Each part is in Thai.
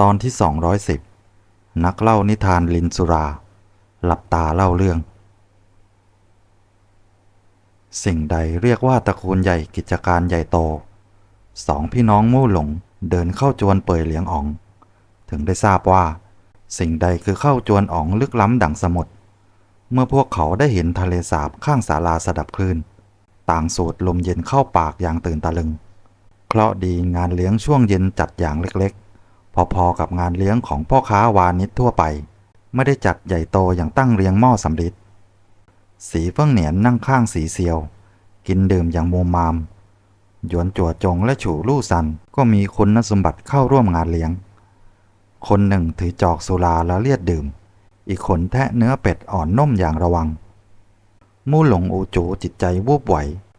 ตอนที่ 210 นักเล่านิทานลินสุรา หลับตาเล่าเรื่อง สิ่งใดเรียกว่าตระกูลใหญ่กิจการใหญ่โต สองพี่น้องมู่หลงเดินเข้าจวนเปยเหลียงอ๋อง ถึงได้ทราบว่า สิ่งใดคือเข้าจวนอ๋องลึกล้ำดั่งสมุทรเมื่อพวกเขาได้เห็นทะเลสาบข้างศาลาสดับคลื่น ต่างสูดลมเย็นเข้าปากอย่างตื่นตะลึง เคราะดีงานเลี้ยงช่วงเย็นจัดอย่างเล็กๆ พอๆกับงานเลี้ยงของพ่อค้าวานิชทั่วไป ไม่ได้จัดใหญ่โตอย่างตั้งเรียงหม้อสำริดสีเฟิ่งเหนียนนั่งข้างสีเซียว กินดื่มอย่างมัวมาม หยวนจั่วจงและฉูลู่ซันก็มีคุณสมบัติเข้าร่วมงานเลี้ยง คนหนึ่งถือจอกสุราแล้วเลียดดื่ม อีกคนแทะเนื้อเป็ดอ่อนนุ่มอย่างระวัง มู่หลงอูจูจิตใจวูบไหว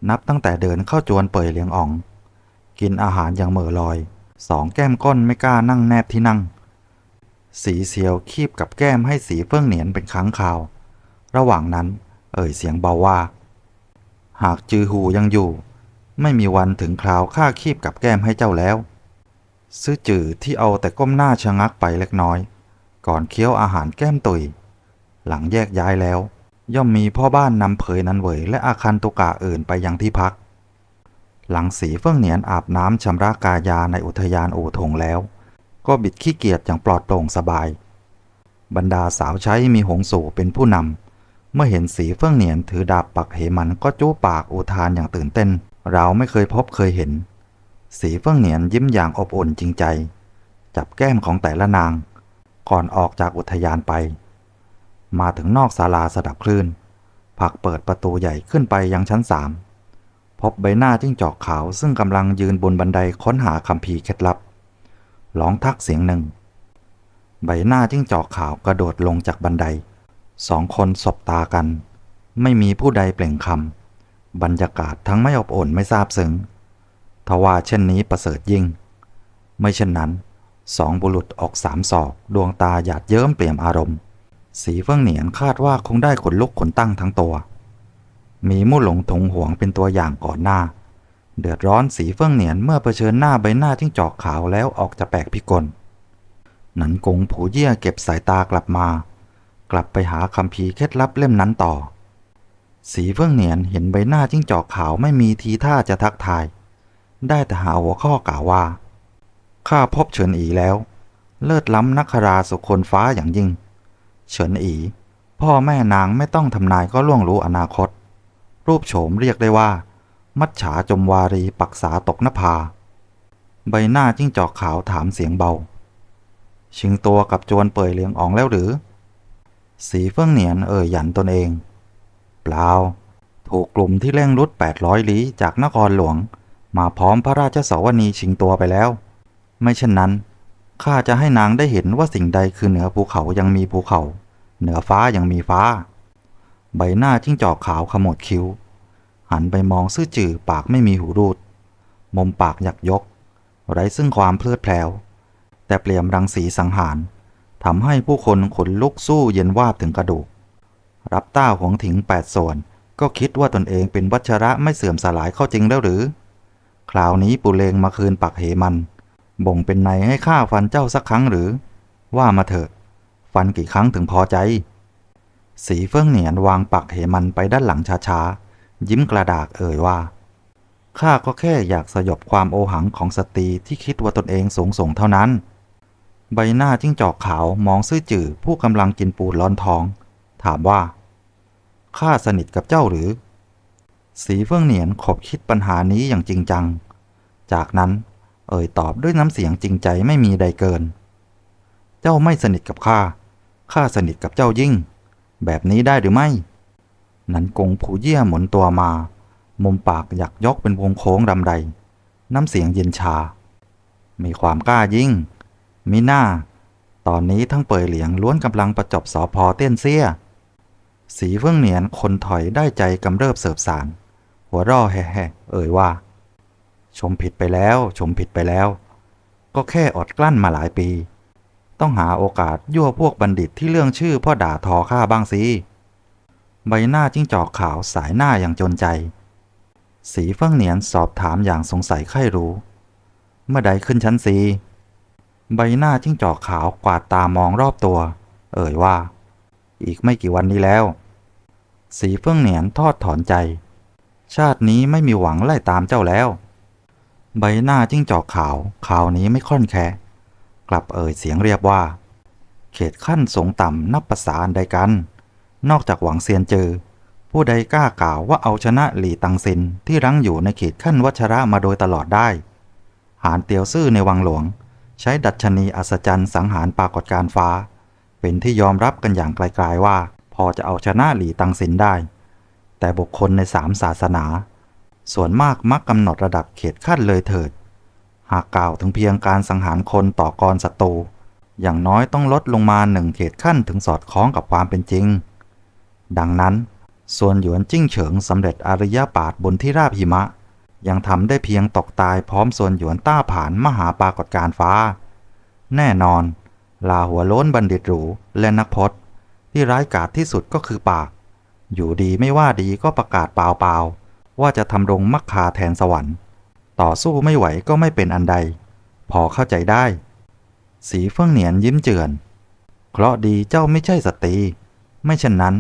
นับตั้งแต่เดินเข้าจวนเปยเลียงอ่อง กินอาหารอย่างเหม่อลอย สองแก้มก้นไม่กล้านั่งแนบที่นั่ง สีเซียวคีบกับแก้มให้สีเฟิ่องเหนียนเป็นครั้งคราว ระหว่างนั้น เอ่ยเสียงเบาว่า หากจือหูยังอยู่ ไม่มีวันถึงคราวข้าคีบกับแก้มให้เจ้าแล้ว ซื่อจือที่เอาแต่ก้มหน้าชะงักไปเล็กน้อย ก่อนเคี้ยวอาหารแก้มตุย หลังแยกย้ายแล้ว ย่อมมีพ่อบ้านนำเผยนันเวยและอาคันตุกะอื่นไปยังที่พัก หลังสีเฟิ่องเหนียนอาบน้ำชำระกายาในอุทยานโอู่ถงแล้ว ก็บิดขี้เกียจอย่างปลอดโปร่งสบาย บรรดาสาวใช้มีหงสู่เป็นผู้นำเมื่อเห็นสีเฟิ่องเหนียนถือดาบปักเหมันก็จู้ปากอุทานอย่างตื่นเต้น เราไม่เคยพบเคยเห็น สีเฟิ่องเหนียนยิ้มอย่างอบอุ่นจริงใจ จับแก้มของแต่ละนาง ก่อนออกจากอุทยานไป มาถึงนอกศาลาสดับคลื่นผักเปิดประตูใหญ่ขึ้นไปยังชั้นสาม พบใบหน้าจิ้งจอกขาวซึ่งกำลังยืนบนบันไดค้นหาคำพีเคล็ดลับ ร้องทักเสียงหนึ่ง ใบหน้าจิ้งจอกขาวกระโดดลงจากบันได สองคนสบตากัน ไม่มีผู้ใดเปล่งคำ บรรยากาศทั้งไม่อบอุ่นไม่ทราบซึ้งทว่าเช่นนี้ประเสริฐยิ่ง ไม่เช่นนั้นสองบุรุษออกสามศอก ดวงตาหยาดเยิ้มเปลี่ยมอารมณ์ สีเฟื่องเหนียนคาดว่าคงได้ขนลุกขนตั้งทั้งตัว มีมู่หลงถงหวงเป็นตัวอย่างก่อนหน้า เดือดร้อนสีเฟื่องเหนียนเมื่อเผชิญหน้าใบหน้าจิ้งจอกขาวแล้วออกจะแปลกพิกลหนันกงผูเยี่ยเก็บสายตากลับมา กลับไปหาคำพีเคล็ดลับเล่มนั้นต่อ สีเฟื่องเหนียนเห็นใบหน้าจิ้งจอกขาวไม่มีทีท่าจะทักทาย ได้แต่หาหัวข้อกล่าวว่าข้าพบเฉินอีแล้ว เลิศล้ำนักคราสุคนฟ้าอย่างยิ่ง เฉินอี พ่อแม่นางไม่ต้องทำนายก็ล่วงรู้อนาคต รูปโฉมเรียกได้ว่า มัจฉาจมวารีปักษาตกนภา ใบหน้าจิ้งจอกขาวถามเสียงเบา ชิงตัวกับจวนเปยเลียงอองแล้วหรือ สีเฟื่องเหนียนเอ่ยหยันตนเอง เปล่า ถูกกลุ่มที่เร่งรุด 800ลี้จากนครหลวง มาพร้อมพระราชสวนีชิงตัวไปแล้ว ไม่เช่นนั้นข้าจะให้นางได้เห็นว่าสิ่งใดคือเหนือภูเขายังมีภูเขา เหนือฟ้ายังมีฟ้า ใบหน้าจิ้งจอกขาวขมวดคิ้ว หันไปมองซื่อจื่อปากไม่มีหูรูด มุมปากหยักยก ไร้ซึ่งความเพลิดเพลวแต่เปลี่ยมรังสีสังหารทำให้ผู้คนขนลุกสู้เย็นวาบถึงกระดูก รับต้าหวงถิงแปดส่วน ก็คิดว่าตนเองเป็นวัชระไม่เสื่อมสลายเข้าจริงแล้วหรือ คราวนี้ปุเลงมาคืนปักเหมัน บ่งเป็นในให้ข้าฟันเจ้าสักครั้งหรือ ว่ามาเถอะ ฟันกี่ครั้งถึงพอใจ สีเฟื่องเหนียนวางปักเหมันไปด้านหลังช้าๆ ยิ้มกระดากเอ่ยว่าข้าก็แค่อยากสยบความโอหังของสตรีที่คิดว่าตนเองสูงส่งเท่านั้น ใบหน้าจิ้งจอกขาวมองซื่อจื่อผู้กำลังกินปูร้อนท้อง ถามว่าข้าสนิทกับเจ้าหรือ สีเฟื่องเหนียนขบคิดปัญหานี้อย่างจริงจัง จากนั้นเอ่ยตอบด้วยน้ำเสียงจริงใจไม่มีใดเกิน เจ้าไม่สนิทกับข้าข้าสนิทกับเจ้ายิ่ง แบบนี้ได้หรือไม่ นันกงผูเยี่ยหมุนตัวมา มุมปากหยักยกเป็นวงโค้งรำไรน้ำเสียงเย็นชา มีความกล้ายิ่ง มีหน้า ตอนนี้ทั้งเปยเหลียงล้วนกำลังประจบสอพอเต้นเสีย สีเฟื่องเหนียนคนถอยได้ใจกำเริบเสิบสาร หัวร่อแห่เอ่ยว่า ชมผิดไปแล้ว ชมผิดไปแล้ว ก็แค่อดกลั้นมาหลายปี ต้องหาโอกาสยั่วพวกบัณฑิตที่เรื่องชื่อพ่อด่าทอข้าบ้างสิ ใบหน้าจิ้งจอกขาวสายหน้าอย่างจนใจ สีเฟื่องเหนียนสอบถามอย่างสงสัยใคร่รู้ เมื่อใดขึ้นชั้นสีใบหน้าจิ้งจอกขาวกวาดตามองรอบตัว เอ่ยว่า อีกไม่กี่วันนี้แล้ว สีเฟื่องเหนียนทอดถอนใจ ชาตินี้ไม่มีหวังไล่ตามเจ้าแล้ว ใบหน้าจิ้งจอกขาวขาวนี้ไม่ค่อนแคกลับเอ่ยเสียงเรียบว่า เขตขั้นสงต่ำนับภาษาอันใดกัน นอกจากหวังเซียนเจอ ผู้ใดกล้ากล่าวว่าเอาชนะหลี่ตังซินที่รั้งอยู่ในเขตขั้นวัชระมาโดยตลอดได้ หานเตียวซื่อในวังหลวง ใช้ดัชนีอัศจรรย์สังหารปรากฏการ์ฟ้า เป็นที่ยอมรับกันอย่างไกลๆว่า พอจะเอาชนะหลี่ตังซินได้ แต่บุคคลในสามศาสนา ส่วนมากมักกำหนดระดับเขตขั้นเลยเถิด หากกล่าวถึงเพียงการสังหารคนต่อกรศัตรูอย่างน้อยต้องลดลงมาหนึ่งเขตขั้นถึงสอดคล้องกับความเป็นจริง ดังนั้น ส่วนหยวนจิ้งเฉิงสำเร็จอริยปาฏบนที่ราบหิมะ ยังทำได้เพียงตกตายพร้อมส่วนหยวนต้าผานมหาปรากฏการฟ้า แน่นอนลาหัวโล้นบัณฑิตหรูและนักพจน์ ที่ร้ายกาจที่สุดก็คือปาก อยู่ดีไม่ว่าดีก็ประกาศเปล่าๆว่าจะทำรงมักคาแทนสวรรค์ ต่อสู้ไม่ไหวก็ไม่เป็นอันใด พอเข้าใจได้ สีเฟื่องเหนียนยิ้มเจือน เคราะดีเจ้าไม่ใช่สตรี ไม่เช่นนั้น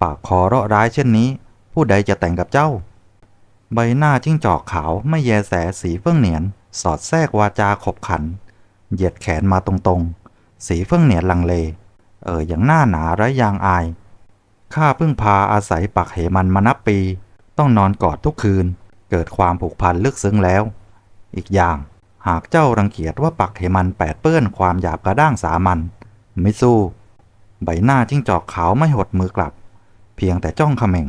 ปากคอเราะร้ายเช่นนี้ ผู้ใดจะแต่งกับเจ้า ใบหน้าจิ้งจอกขาวไม่แยแสสีเฟื่องเหนียน สอดแทรกวาจาขบขัน เหยียดแขนมาตรงๆ สีเฟื่องเหนียนลังเล เอออย่างหน้าหนาไร้ยางอายข้าเพิ่งพาอาศัยปักเหมันมานับปี ต้องนอนกอดทุกคืน เกิดความผูกพันลึกซึ้งแล้ว อีกอย่างหากเจ้ารังเกียจว่าปักเหมันแปดเปื้อนความหยาบกระด้างสามัญไม่สู้ ใบหน้าจิ้งจอกขาวไม่หดมือกลับ เพียงแต่จ้องขม่ง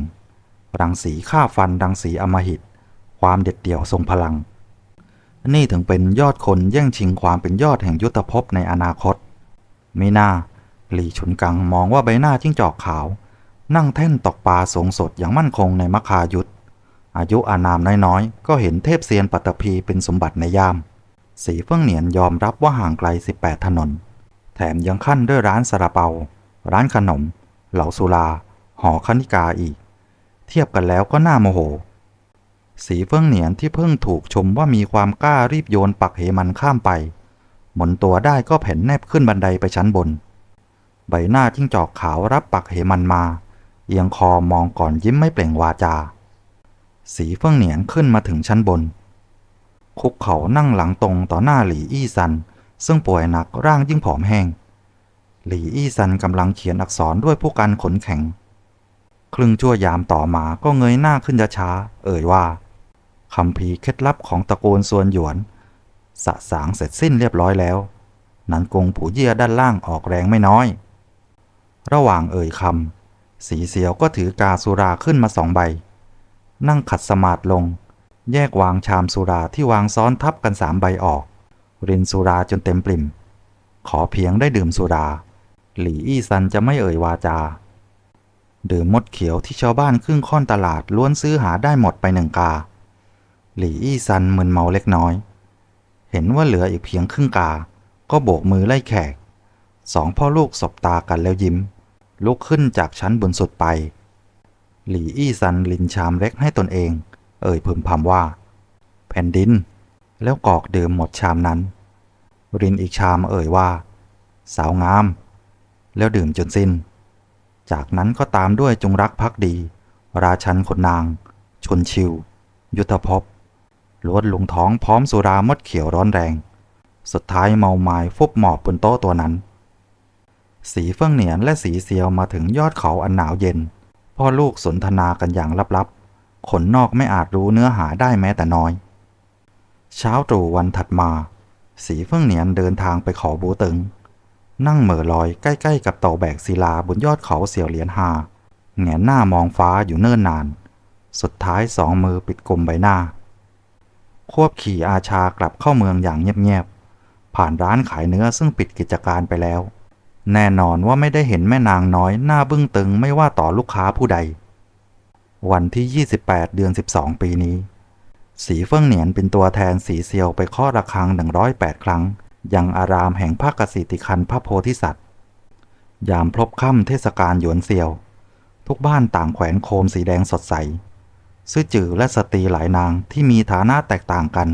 รังสีฆ่าฟันรังสีอมหิต ความเด็ดเดี่ยวทรงพลัง นี่ถึงเป็นยอดคนแย่งชิงความเป็นยอดแห่งยุทธภพในอนาคต มีหน้าหลี่ฉุนกังมองว่าใบหน้าจิ้งจอกขาว นั่งแท่นตกปลาสงสดอย่างมั่นคงในมคายุทธอายุอานามน้อยๆ ก็เห็นเทพเซียนปัตตภีเป็นสมบัติในยาม สีเฟื่องเหนียนยอมรับว่าห่างไกล 18 ถนน แถมยังขั้นด้วยร้านสระเปา ร้านขนม เหล่าสุรา หอคณิกาอีก เทียบกันแล้วก็น่าโมโห สีเฟื่องเหนียนที่เพิ่งถูกชมว่ามีความกล้ารีบโยนปักเหมันข้ามไป หมุนตัวได้ก็แผ่นแนบขึ้นบันไดไปชั้นบน ใบหน้าจิ้งจอกขาวรับปักเหมันมา เอียงคอมองก่อนยิ้มไม่เปล่งวาจา สีเฟื่องเหนียนขึ้นมาถึงชั้นบน คุกเขานั่งหลังตรงต่อหน้าหลีอี้ซัน ซึ่งป่วยหนักร่างยิ่งผอมแห้งหลีอี้ซันกำลังเขียนอักษรด้วยผู้กันขนแข็ง ครึ่งชั่วยามต่อมาก็เงยหน้าขึ้นช้าๆเอ่ยว่าคำพีเคล็ดลับของตระกูลส่วนหยวน สะสางเสร็จสิ้นเรียบร้อยแล้ว นันกงผูเยี่ยด้านล่างออกแรงไม่น้อย ระหว่างเอ่ยคำสีเสียวก็ถือกาสุราขึ้นมาสองใบ นั่งขัดสมาธิลง แยกวางชามสุราที่วางซ้อนทับกันสามใบออกรินสุราจนเต็มปริ่ม ขอเพียงได้ดื่มสุรา หลี่อี้ซันจะไม่เอ่ยวาจา ดื่มมดเขียวที่ชาวบ้านครึ่งค่อนตลาดล้วนซื้อหาได้หมดไปหนึ่งกา หลี่อี้ซันมึนเมาเล็กน้อย เห็นว่าเหลืออีกเพียงครึ่งกา ก็โบกมือไล่แขก สองพ่อลูกสบตากันแล้วยิ้ม ลุกขึ้นจากชั้นบนสุดไป หลี่อี้ซันลินชามเล็กให้ตนเอง เอ่ยพึมพำว่า แผ่นดิน แล้วกอกดื่มหมดชามนั้น รินอีกชามเอ่ยว่า สาวงาม แล้วดื่มจนสิน้น จากนั้นก็ตามด้วยจงรักภักดี ราชันขนนาง ชนชิว ยุทธภพล้วนลุงท้องพร้อมสุรามดเขียวร้อนแรง สุดท้ายเมาไม้ฟุบหมอบบนโต๊ะตัวนั้น สีเฟื่องเหนียนและสีเซียวมาถึงยอดเขาอันหนาวเย็น พ่อลูกสนทนากันอย่างลับๆขนนอกไม่อาจรู้เนื้อหาได้แม้แต่น้อย เช้าตรู่วันถัดมา สีเฟื่องเหนียนเดินทางไปขาบูตึง นั่งเหม่อลอยใกล้ๆกับเต่าแบกศิลาบนยอดเขาเสี่ยวเหรียญหาแงนหน้ามองฟ้าอยู่เนิ่นนาน สุดท้ายสองมือปิดกลมใบหน้า ควบขี่อาชากลับเข้าเมืองอย่างเงียบๆ ผ่านร้านขายเนื้อซึ่งปิดกิจการไปแล้ว แน่นอนว่าไม่ได้เห็นแม่นางน้อยหน้าบึ้งตึงไม่ว่าต่อลูกค้าผู้ใด วันที่ 28 เดือน 12 ปีนี้ สีเฟื่องเหนียนเป็นตัวแทนสีเซียวไปข้อระฆัง 108 ครั้ง ยังอารามแห่งภาคกสิติคันพระโพธิสัตว์ ยามพลบค่ำเทศกาลหยวนเซียว ทุกบ้านต่างแขวนโคมสีแดงสดใส ซื่อจือและสตรีหลายนางที่มีฐานะแตกต่างกัน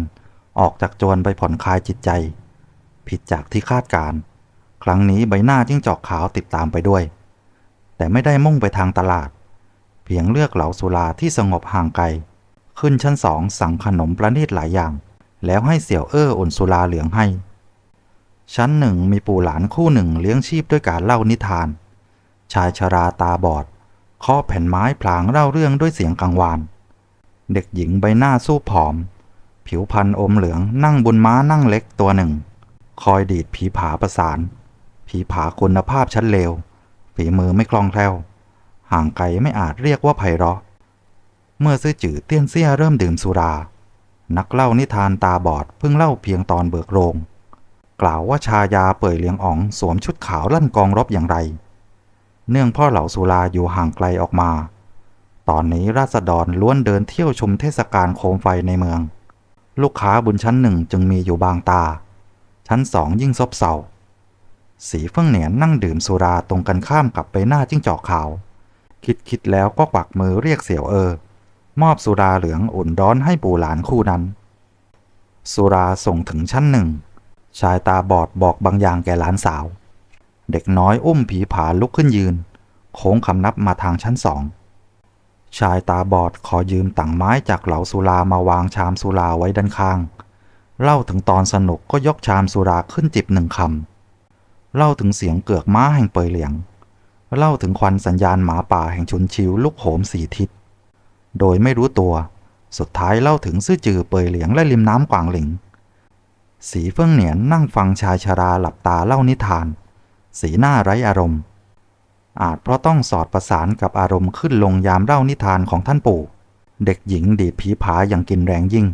ออกจากจวนไปผ่อนคลายจิตใจ ผิดจากที่คาดการณ์ครั้งนี้ใบหน้าจิ้งจอกขาวติดตามไปด้วย แต่ไม่ได้มุ่งไปทางตลาด เพียงเลือกเหล่าสุราที่สงบห่างไกล ขึ้นชั้นสองสั่งขนมประณีตหลายอย่าง แล้วให้เสี่ยวเอ้ออุ่นสุราเหลืองให้ ชั้นหนึ่งมีปู่หลานคู่หนึ่งเลี้ยงชีพด้วยการเล่านิทาน ชายชราตาบอดเคาะแผ่นไม้พลางเล่าเรื่องด้วยเสียงกังวาน เด็กหญิงใบหน้าสู้ผอม ผิวพรรณอมเหลืองนั่งบนม้านั่งเล็กตัวหนึ่ง คอยดีดผีผาประสาน ผีผาคุณภาพชั้นเลว ฝีมือไม่คล่องแคล่ว ห่างไกลไม่อาจเรียกว่าไพเราะ เมื่อซื่อจือเตี้ยนเซี่ยเริ่มดื่มสุรา นักเล่านิทานตาบอดเพิ่งเล่าเพียงตอนเบิกโรง กล่าวว่าชายาเป่ยเลียงอ๋องสวมชุดขาวลั่นกองรบอย่างไร เนื่องพ่อเหล่าสุราอยู่ห่างไกลออกมา ตอนนี้ราษฎรล้วนเดินเที่ยวชมเทศกาลโคมไฟในเมือง ลูกค้าบนชั้นหนึ่งจึงมีอยู่บางตา ชั้นสองยิ่งซบเซาสีเฟื่องเหนียนนั่งดื่มสุราตรงกันข้ามกับใบหน้าจิ้งจอกขาว คิดคิดแล้วก็กวักมือเรียกเสี่ยวเออ มอบสุราเหลืองอุ่นร้อนให้ปู่หลานคู่นั้น สุราส่งถึงชั้นหนึ่ง ชายตาบอดบอกบางอย่างแก่หลานสาว เด็กน้อยอุ้มผีผาลุกขึ้นยืน โค้งคำนับมาทางชั้นสอง ชายตาบอดขอยืมต่างไม้จากเหลาสุรามาวางชามสุราไว้ด้านข้าง เล่าถึงตอนสนุกก็ยกชามสุราขึ้นจิบหนึ่งคำ เล่าถึงเสียงเกือกม้าแห่งเปยเหลียง เล่าถึงควันสัญญาณหมาป่าแห่งชุนชิวลุกโหมสีทิศ โดยไม่รู้ตัว สุดท้ายเล่าถึงซื่อจือเปยเหลียงและริมน้ำกวางหลิง สีเฟื่องเหนียนนั่งฟังชายชราหลับตาเล่านิทาน สีหน้าไร้อารมณ์ อาจเพราะต้องสอดประสานกับอารมณ์ขึ้นลงยามเล่านิทานของท่านปู่ เด็กหญิงดีดผีผาอย่างกินแรงยิ่ง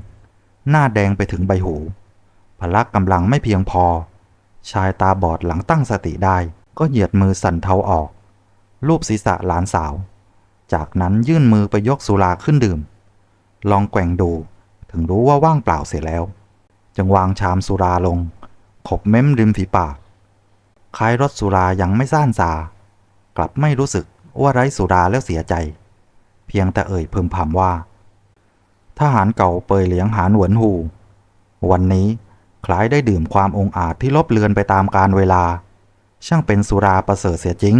หน้าแดงไปถึงใบหู พละกำลังไม่เพียงพอ ชายตาบอดหลังตั้งสติได้ ก็เหยียดมือสั่นเทาออก รูปศีรษะหลานสาว จากนั้นยื่นมือไปยกสุราขึ้นดื่ม ลองแกว่งดูถึงรู้ว่าว่างเปล่าเสียแล้ว จึงวางชามสุราลง ขบเม้มริมฝีปากคล้ายรสสุรายังไม่ซ่านซากลับไม่รู้สึกว่าไร้สุราแล้วเสียใจ เพียงแต่เอ่ยพึมพำว่า ทหารเก่าเปยเหลียงหานหวนหู วันนี้คล้ายได้ดื่มความองอาจที่ลบเลือนไปตามกาลเวลา ช่างเป็นสุราประเสริฐเสียจริง